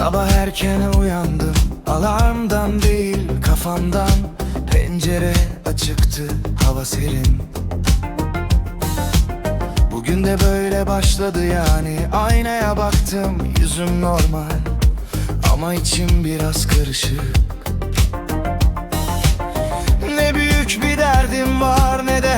Sabah erken uyandım Alarmdan değil kafamdan. Pencere açıktı hava serin. Bugün de böyle başladı yani. Aynaya baktım yüzüm normal. Ama içim biraz karışık. Ne büyük bir derdim var ne de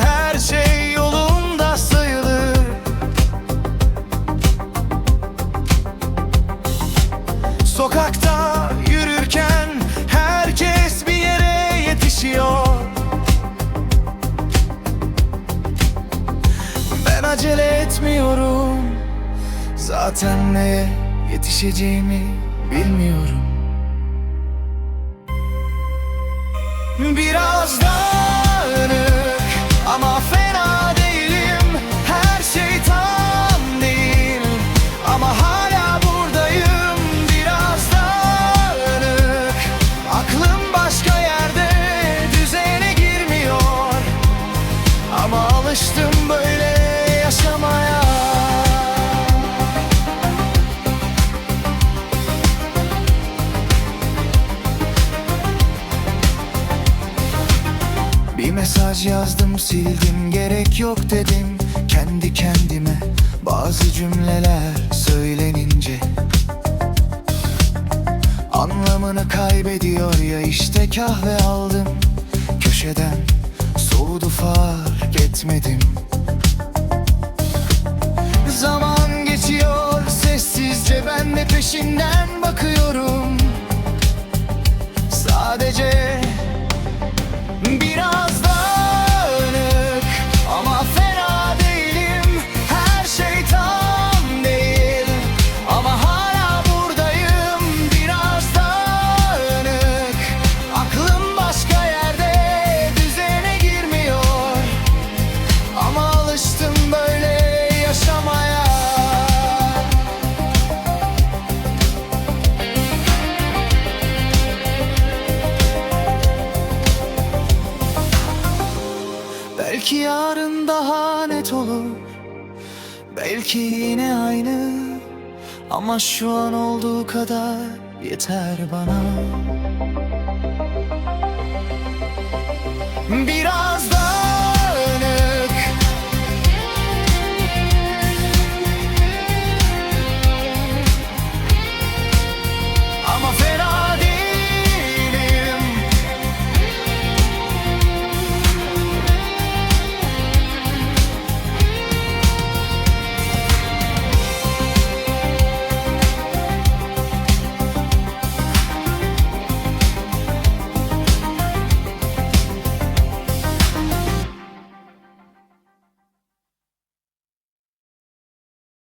Sokakta yürürken herkes bir yere yetişiyor. Ben acele etmiyorum. Zaten neye yetişeceğimi bilmiyorum. Biraz dağınık alıştım böyle yaşamaya. Bir mesaj yazdım sildim gerek yok dedim. Kendi kendime bazı cümleler söylenince. Anlamını kaybediyor ya işte kahve aldım. Köşeden soğudu fark etmedim. Zaman geçiyor sessizce ben de peşinden bakıyorum. Sadece Belki yarın daha net olur. Belki yine aynı. Ama şu an olduğu kadar yeter bana. Biraz daha